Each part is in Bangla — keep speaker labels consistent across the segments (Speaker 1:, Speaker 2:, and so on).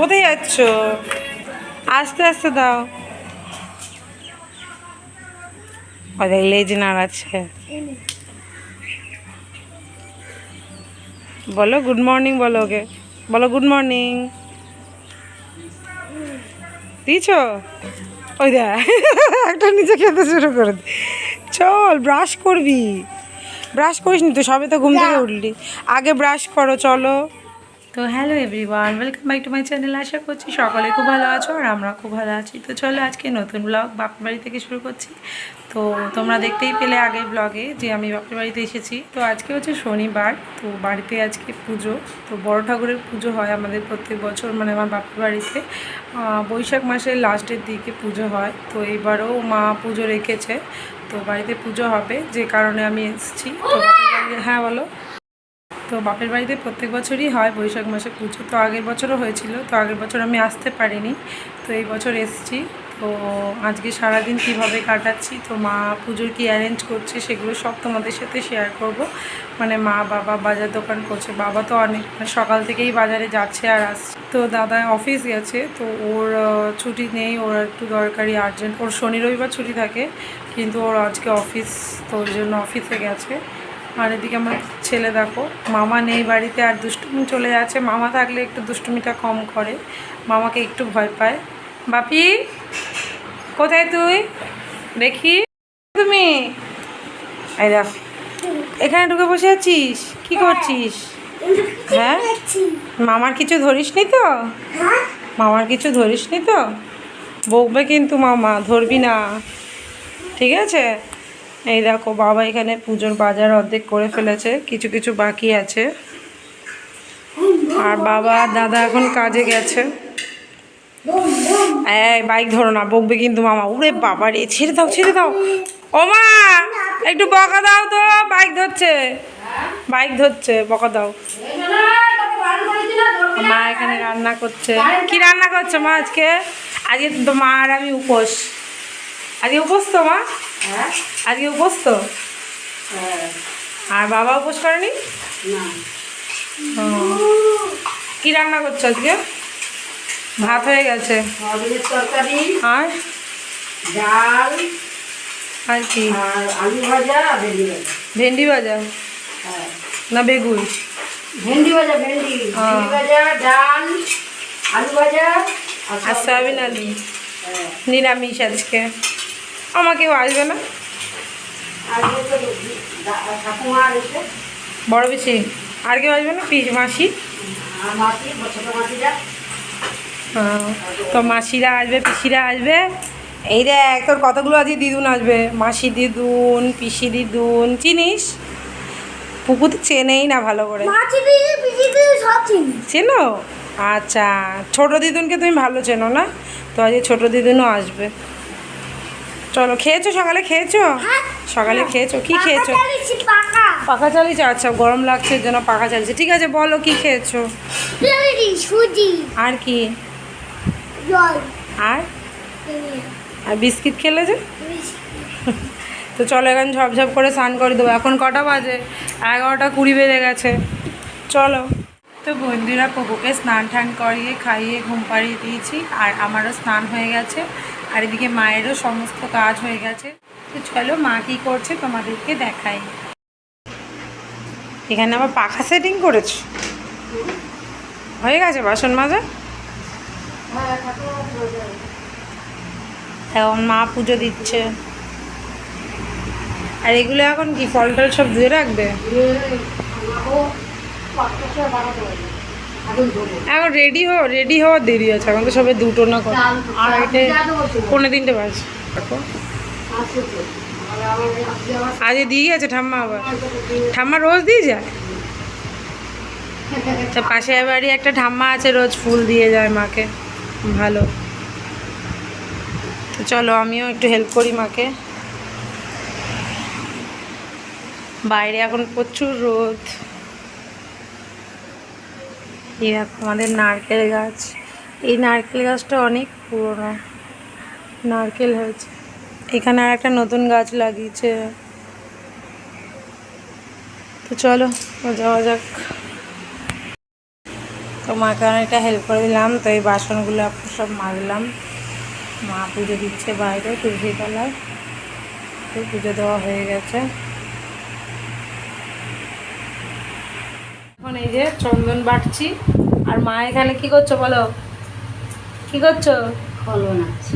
Speaker 1: কোথায় যাচ্ছ? আস্তে আস্তে দাও। ওদের লেজ নাড়াচ্ছে বলো গুড মর্নিং বলো ওকে। বলো গুড মর্নিং দিয়েছ? ওই দেখ একটা নিচে খেতে শুরু করে দে। চল ব্রাশ করবি। ব্রাশ করিস নি তো সবে তো ঘুম থেকে উঠলি। আগে ব্রাশ করো চলো। তো hello everyone, welcome back to my channel. আশা করছি সকলে খুব ভালো আছো আর আমরা খুব ভালো আছি। তো চলো আজকে নতুন ব্লগ বাপের বাড়ি থেকে শুরু করছি। তো তোমরা দেখতেই পেলে আগের ব্লগে যে আমি বাপের বাড়িতে এসেছি। তো আজকে হচ্ছে শনিবার, তো বাড়িতে আজকে পুজো। তো বড় ঠাকুরের পুজো হয় আমাদের প্রত্যেক বছর মানে আমার বাপের বাড়িতে। বৈশাখ মাসের লাস্টের দিকে পুজো হয়। তো এবারও মা পুজো রেখেছে। তো বাড়িতে পুজো হবে, যে কারণে আমি এসেছি। তো হ্যাঁ বলো। তো বাপের বাড়িতে প্রত্যেক বছরই হয়, বৈশাখ মাসে পুজো। তো আগের বছরও হয়েছিল, তো আগের বছর আমি আসতে পারিনি। তো এই বছর এসেছি। তো আজকে সারাদিন কীভাবে কাটাচ্ছি, তো মা পুজোর কী অ্যারেঞ্জ করছে সেগুলো সব তোমাদের সাথে শেয়ার করব। মানে মা, বাবা বাজার দোকান করছে। বাবা তো অনেক মানে সকাল থেকেই বাজারে যাচ্ছে আর আসছে। তো দাদা অফিস গেছে, তো ওর ছুটি নেই, ওর একটু দরকারি আর্জেন্ট ওর শনি, রবিবার ছুটি থাকে, কিন্তু ওর আজকে অফিস তো ওই জন্য অফিসে গেছে। আর এদিকে আমার ছেলে দেখো। মামা নেই বাড়িতে আর দুষ্টুমি চলে যাচ্ছে। মামা থাকলে একটু দুষ্টুমিটা কম করে। মামাকে একটু ভয় পায়। বাপি কোথায় তুই? দেখি। তুমি? এই দেখ এখানে ঢুকে বসে আছিস? কি করছিস? হ্যাঁ? মামার কিছু ধরিস নি তো মামার কিছু ধরিস নি তো? বকবে কিন্তু মামা ধরবি না। ঠিক আছে? এই দেখো, বাবা এখানে পুজোর বাজার অর্ধেক করে ফেলেছে, কিছু কিছু বাকি আছে। আর বাবা, দাদা এখন কাজে গেছে। বাইক ধরো না, বকবে কিন্তু মামা। উরে বাবা রে, ছেড়ে দাও ছেড়ে দাও। ও মা, একটু বকা দাও তো, বাইক ধরছে। বাইক ধরছে, বকা দাও। মা এখানে রান্না করছে। কি রান্না করছে মা আজকে? আজকে তো মা আর আমি উপোস। আজকে উপোস তো মা? আজকে উপোস তো? আর বাবা উপোস করেনি। কি রান্না করছ আজকে? ভাত হয়ে গেছে।
Speaker 2: তরকারি।
Speaker 1: আর?
Speaker 2: ডাল।
Speaker 1: আর কি?
Speaker 2: আর আলু ভাজা ভেন্ডি ভাজা।
Speaker 1: ভেন্ডি ভাজা?
Speaker 2: হ্যাঁ।
Speaker 1: না বেগুন?
Speaker 2: ভেন্ডি ভাজা ভেন্ডি।
Speaker 1: হ্যাঁ।
Speaker 2: ভেন্ডি ভাজা ডাল আলু ভাজা আর
Speaker 1: আর সয়াবিন আলু।
Speaker 2: হ্যাঁ।
Speaker 1: নিরামিষ আজকে। আমাকেও আসবে না। বড় বেশি আর কেউ আসবে না? পিস মাসি? হ্যাঁ, তো মাসিরা আসবে পিসিরা আসবে। এই দেখ তোর কতগুলো আজকে দিদুন আসবে? মাসি দিদুন পিসি দিদুন চিনিস? পুকুর তো চেনেই না ভালো করে।
Speaker 3: চেনো?
Speaker 1: আচ্ছা ছোট দিদুনকে তুমি ভালো চেনো না? তো আজকে ছোট দিদুনও আসবে। চলো খেয়েছো? সকালে খেয়েছো?
Speaker 3: হ্যাঁ।
Speaker 1: সকালে খেয়েছো? কি খেয়েছো? পাখা চালিয়েছো? আচ্ছা গরম লাগছে এর জন্য পাখা চালিয়েছে। ঠিক আছে বলো কি খেয়েছো?
Speaker 3: সুজি।
Speaker 1: আর কি? আর? আর বিস্কিট খেলে যে? তো চলো এখন ঝপঝপ করে স্নান করে দেবো। এখন কটা বাজে? এগারোটা কুড়ি বেজে গেছে। চলো। তো বন্ধুরা পপুকে স্নান টান করিয়ে খাইয়ে ঘুম পাড়িয়ে দিয়েছি। আর আমারও স্নান হয়ে গেছে। আর এদিকে মায়েরও সমস্ত কাজ হয়ে গেছে। তো চলো মা কী করছে তোমাদেরকে দেখাই। এখানে আবার পাখা সেটিং করেছ? হয়ে গেছে বাসন মাজা?
Speaker 2: হ্যাঁ ঠাকুমা ভাজা।
Speaker 1: এখন মা পুজো দিচ্ছে। আর এগুলো এখন কি ফল টল সব ধুয়ে রাখবে?
Speaker 2: এখন
Speaker 1: রেডি হো রেডি হওয়ার দেরি আছে। এখন তো সবে দুটো না করে আর এটা পনেরো তিনটে বাজে
Speaker 2: আজকে
Speaker 1: দিয়ে গেছে ঠাম্মা আবার। ঠাম্মা রোজ দিয়ে যায়? তা পাশে বাড়ি একটা ঠাম্মা আছে রোজ ফুল দিয়ে যায় মাকে। ভালো। তো চলো আমিও একটু হেল্প করি মাকে। বাইরে এখন প্রচুর রোদ। এই দেখো, আমাদের নারকেল গাছ। এই নারকেল গাছটা অনেক পুরনো। নারকেল হয়েছে। এখানে আর একটা নতুন গাছ লাগিয়েছে। তো চলো, যাওয়া যাক। তো মাকে অনেকটা হেল্প করে দিলাম, তো এই বাসনগুলো সব মাজলাম। মা পুজো দিচ্ছে বাইরে, তুলসী তলায়। তো পুজো দেওয়া হয়ে গেছে। এখন এই যে চন্দন বাটছি। আর মা এখানে কি করছ বলো? কি করছ?
Speaker 2: আছে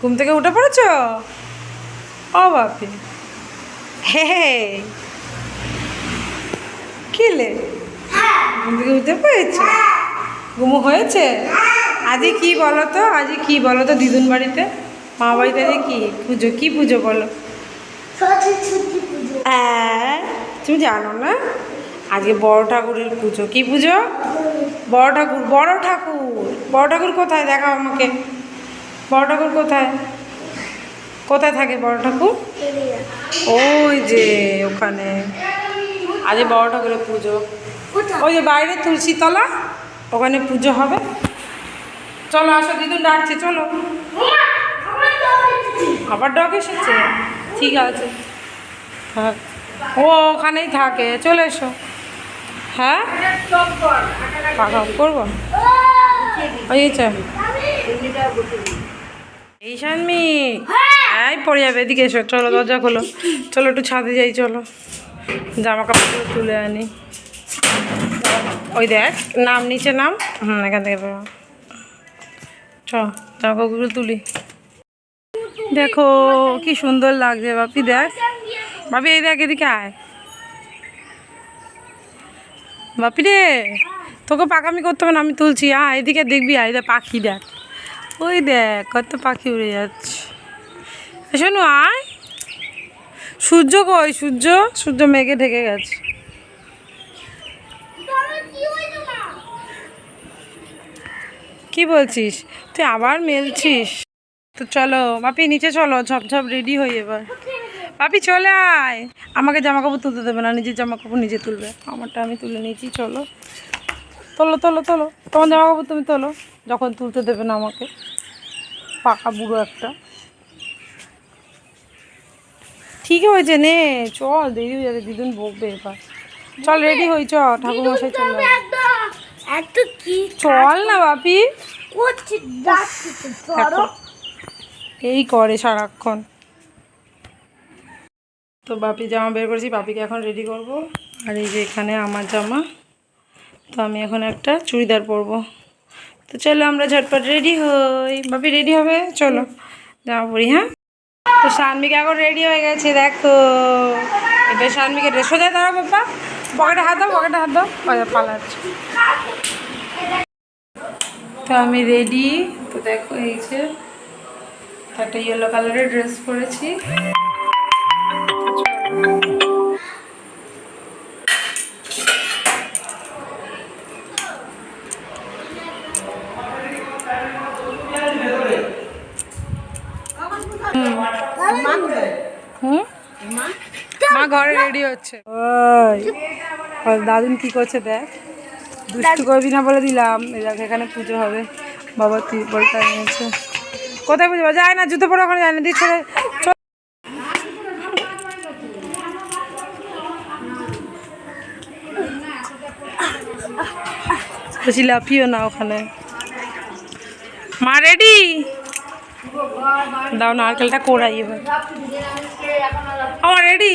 Speaker 1: ঘুম থেকে উঠে পড়েছো? ও বাপি হে কিলে ঘুম থেকে উঠতে পেরেছ ঘুমো হয়েছে? আজকে কি বলো তো? আজকে কি বলো তো দিদুন বাড়িতে? মা বাড়িতে আজকে কি পুজো? কি পুজো বলো? হ্যাঁ তুমি জানো না? আজকে বড় ঠাকুরের পুজো। কি পুজো? বড় ঠাকুর বড় ঠাকুর। বড় ঠাকুর কোথায়? দেখাও আমাকে। বড় ঠাকুর কোথায়? কোথায় থাকে বড় ঠাকুর? ওই যে ওখানে। আজকে বড় ঠাকুরের পুজো। ওই যে বাইরে তুলসী তলা ওখানে পুজো হবে। চলো আসো দিদুন ডাকছে চলো। আবার ডগ এসেছে? ঠিক আছে। থাক। ও ওখানেই থাকে। চলে এসো। হ্যাঁ? পাকা করব? ওই যে এই শানমি এই পড়ে যাবে, এদিকে এসো, চলো দরজা খোলো। চলো একটু ছাদে যাই, চলো। জামা কাপড়গুলো তুলে আনি। ওই দেখ, নাম, নিচে নাম। হুম, এখান থেকে। চ জামা কাপড়গুলো তুলি। দেখো, কি সুন্দর লাগছে, বাপি, দেখ। বাপি, এই দেখ, এদিকে আয়। বাপি রে, তোকে পাকামি করতে হবে না, আমি তুলছি, আয়, এদিকে দেখবি, আয়, দেখ, পাখি দেখ। ওই দেখ, কত পাখি উড়ে যাচ্ছে। শোনো, আয়। সূর্য কই? সূর্য? সূর্য মেঘে ঢেকে গেছে।
Speaker 3: কি
Speaker 1: বলছিস? তুই আবার মেলছিস? তো চলো, বাপি, নিচে চলো ঝপঝপ রেডি হই এবার। বাপি চলে আয়। আমাকে জামা কাপড় তুলতে দেবে না নিজের জামা কাপড় নিজে তুলবে। আমারটা আমি তুলে নিয়েছি চলো। তোলো তোলো তোলো। তোমার জামা কাপড় তুমি তোলো। যখন তুলতে দেবে না আমাকে। পাকা বুড়ো একটা। ঠিক হয়েছে নে। চল দেরি হয়ে যাবে দিদুন বকবে এবার। চল রেডি হই চ। ঠাকুর মশাই চল চল না বাপি এই করে সারাক্ষণ। তো বাপি জামা বের করেছি, বাপিকে এখন রেডি করব। আর এই যে এখানে আমার জামা, তো আমি এখন একটা চুড়িদার পরবো। তো চলো আমরা ঝটপট রেডি হই। বাপি রেডি হবে? চলো, জামা পরি হ্যাঁ? তো সানমিকে এখন রেডি হয়ে গেছে, দেখো। এটা সানমিকে ড্রেস সোজা দাঁড়া বাবা পকেটে হাত দাও, পকেটে হাত দাও। পালাচ্ছে। তো আমি রেডি তো দেখো, এই যে একটা ইয়েলো কালারের ড্রেস পরেছি। হচ্ছে। দাদুন কি করছে দেখ? দুষ্টু করবি না বলে দিলাম। এখানে পুজো হবে। বাবা তুই বলতে কোথায় পুজো যায় না, জুতো পরে ওখানে যায় না। ছেড়ে চল। লাফিও না ওখানে। মা রেডি দাও, নারকেলটা কোড়াই এবার। আমার রেডি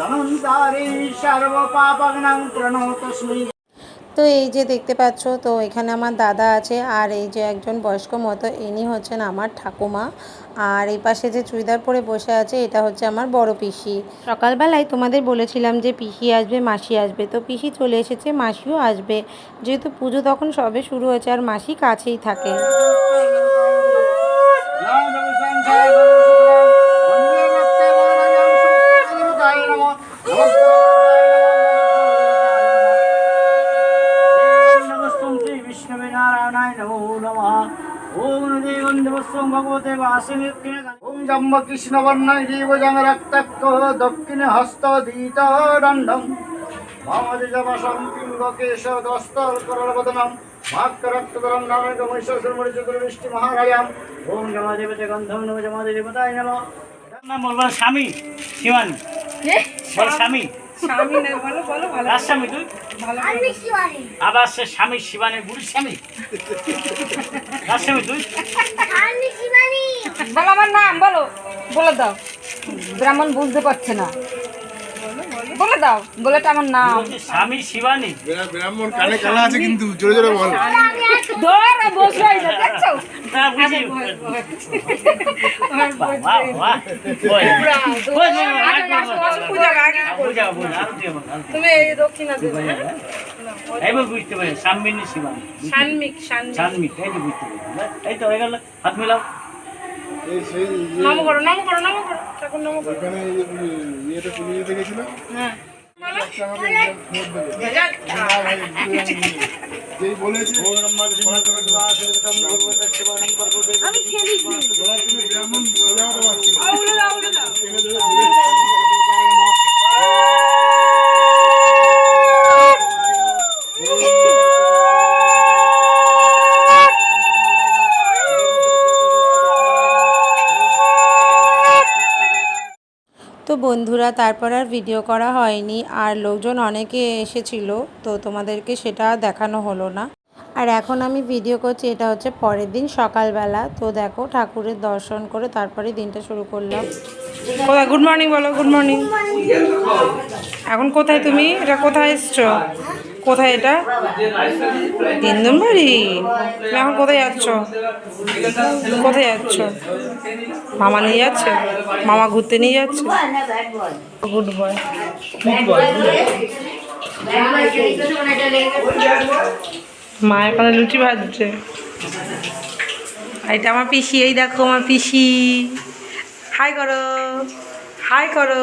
Speaker 4: ধনন্তারি সর্বপাপগ্নং প্রণতস্মৈ
Speaker 5: তো এই যে দেখতে পাচ্ছ তো এখানে আমার দাদা আছে আর এই যে একজন বয়স্ক মতো ইনি হচ্ছেন আমার ঠাকুমা। আর এই পাশে যে চুড়িদার পরে বসে আছে এটা হচ্ছে আমার বড় পিসি। সকালবেলায় তোমাদের বলেছিলাম যে পিসি আসবে মাসি আসবে। তো পিসি চলে এসেছে মাসিও আসবে। যেহেতু পুজো তখন সবে শুরু হয়েছে আর মাসি কাছেই থাকে।
Speaker 4: ওম জম্ব জীবজং রক্তাক্ত দক্ষিণে হস্ত দণ্ডম। পিঙ্গ কেশ নারায়ণ মহারায়াম ওম গন্ধম নম দেবতায় নম। নাম বলব স্বামী শিবানী। বল স্বামী। আবার সে স্বামী শিবানী বুড়ির স্বামী তুই?
Speaker 2: বলো আমার নাম বলো। বলে দাও। ব্রাহ্মণ বুঝতে পারছে না। বলে দাও বলে তো আমার নাম।
Speaker 4: স্বামী শিবানী।
Speaker 6: ব্রাহ্মণ কানে কালা আছে কিন্তু জোরে জোরে বল।
Speaker 2: ধরে বসে আছে, দেখছ?
Speaker 1: তুমি এই দক্ষিণা দেবে
Speaker 4: এইবার বুঝতে পারি সাম্বিনী শিবানী।
Speaker 1: সান্মিক সান্মিক।
Speaker 4: সান্মিক এই তো বুঝতে পারি এই তো হয়ে গেল হাত মিলাও।
Speaker 1: নম করো নম করো নম করো। ঠাকুর নম করো।
Speaker 6: যে ইয়েটা তুলে দিতে গেছিল
Speaker 1: হ্যাঁ।
Speaker 3: আমি খেলি
Speaker 6: ওরা
Speaker 5: তো বন্ধুরা তারপর আর ভিডিও করা হয়নি। আর লোকজন অনেকে এসেছিল তো তোমাদেরকে সেটা দেখানো হলো না। আর এখন আমি ভিডিও করছি এটা হচ্ছে পরের দিন সকালবেলা। তো দেখো ঠাকুরের দর্শন করে তারপরে দিনটা শুরু করলাম।
Speaker 1: কোথায়? গুড মর্নিং বলো গুড মর্নিং এখন কোথায় তুমি? এটা কোথায় এসছো? কোথায় এটা? ইন্দনবাড়ি তুমি এখন কোথায় যাচ্ছ? কোথায় যাচ্ছ? মামা নিয়ে যাচ্ছে? মামা ঘুরতে নিয়ে যাচ্ছে? Good boy. মা এখানে লুচি ভাজছে। এটা আমার পিসি, এই দেখো আমার পিসি। হাই করো। হাই করো।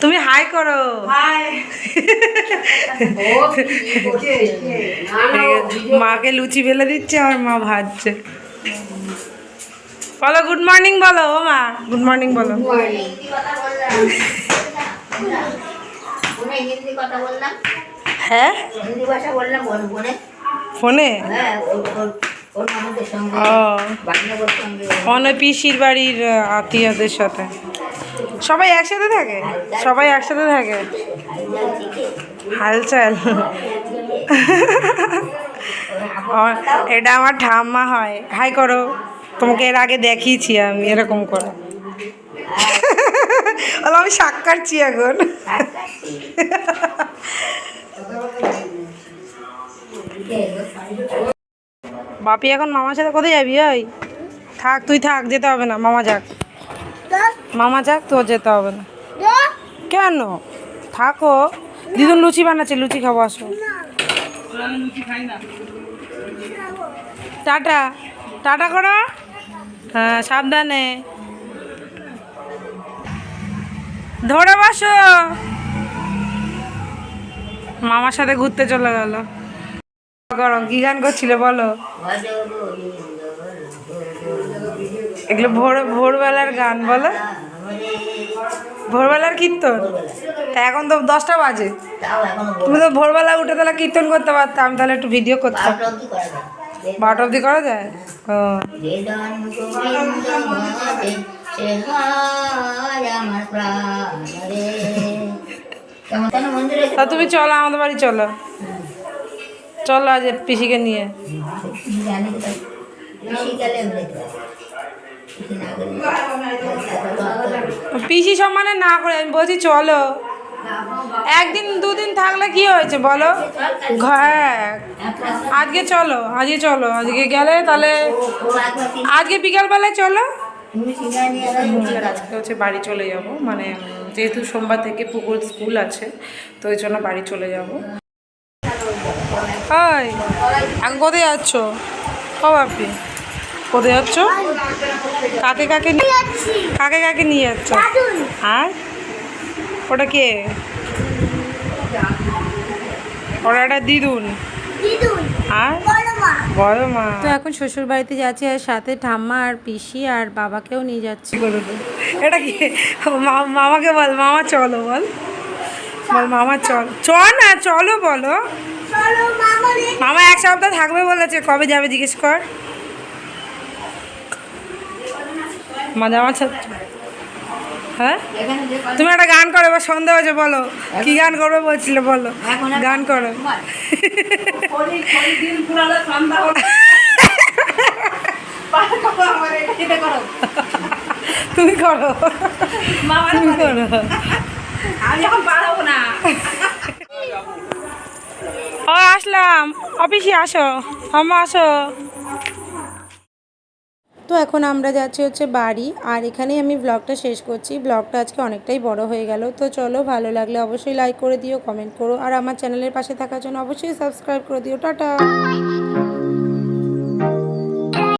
Speaker 1: তুমি হাই করো। মাকে লুচি বেলে দিচ্ছে আর মা ভাজছে। বলো গুড মর্নিং বলো ও মা। গুড মর্নিং বলো। হ্যাঁ?
Speaker 7: ফোনে। হ্যাঁ
Speaker 1: ও।
Speaker 7: বান্ধবের
Speaker 1: পিসির বাড়ির আত্মীয়দের সাথে। সবাই একসাথে থাকে? সবাই একসাথে থাকে? হালচাল। এটা আমার ঠাম্মা হয়। হাই করো, তোমাকে এর আগে দেখিয়েছি আমি, এরকম করে। আমি শাক এখন। বাপি, এখন মামার সাথে কোথায় যাবি? ওই, থাক, তুই থাক, যেতে হবে না, মামা যাক। মামা যাক তো যেতে হবে না। কেন? থাকো। দিদুন লুচি বানাচ্ছে লুচি খাব আসো। টাটা। টাটা করো। হ্যাঁ সাবধানে। ধরে বসো। মামার সাথে ঘুরতে চলে গেল। গরম কি গান করছিল বলো? এগুলো ভোর ভোরবেলার গান, বলো। ভোরবেলার কীর্তন? তা এখন তো দশটা বাজে। তুমি তো ভোরবেলা উঠে তাহলে কীর্তন করতে পারতাম আমি তাহলে একটু ভিডিও করতাম।
Speaker 7: বারোটা অবধি করা যায়?
Speaker 1: ও। তা তুমি চলো, আমাদের বাড়ি চলো। চলো আজ পিসিকে নিয়ে। পিসি সম্মানে না করে, আমি বলছি চলো। একদিন, দুদিন থাকলে কি হয়েছে বলো? হ্যাঁ। আজকে চলো আজকে চলো, আজকে গেলে তাহলে আজকে বিকালবেলায় চলো। আজকে হচ্ছে বাড়ি চলে যাব মানে যেহেতু সোমবার থেকে পুকুর স্কুল আছে, তো ওই জন্য বাড়ি চলে যাব। হাই এখন কোথায় যাচ্ছ? ও বাপি কোথায় যাচ্ছ? কাকে কাকে নিয়ে কাকে কাকে নিয়ে যাচ্ছ? আর? ওটা কে? ওটা একটা দিদুন।
Speaker 3: দিদুন।
Speaker 1: আর?
Speaker 3: বড় মা।
Speaker 5: তো এখন শ্বশুর বাড়িতে যাচ্ছি আর সাথে ঠাম্মা আর পিসি আর বাবাকেও নিয়ে যাচ্ছি।
Speaker 1: এটা কি? মামাকে বল মামা চলো বল। বল মামা চল। চ না চলো বলো।
Speaker 3: চলো মামা রে।
Speaker 1: মামা এক সপ্তাহ থাকবে বলেছে কবে যাবে জিজ্ঞেস কর। মা জামা ছা- হ্যাঁ? তুমি একটা গান করো, এবার সন্ধ্যা হয়েছে, বলো। কি গান করবে বলছিলে, বলো। গান করো। তুমি করো। তুমি
Speaker 2: করো। আমি
Speaker 1: ও, আসলাম। অফিসে আসো। আম্মা আসো।
Speaker 5: তো এখন আমরা যাচ্ছি হচ্ছে বাড়ি। আর এখানেই আমি ব্লগটা শেষ করছি। ব্লগটা আজকে অনেকটাই বড় হয়ে গেল। তো চলো, ভালো লাগলে অবশ্যই লাইক করে দিও কমেন্ট করো। আর আমার চ্যানেলের পাশে থাকার জন্য অবশ্যই সাবস্ক্রাইব করে দিও। টাটা!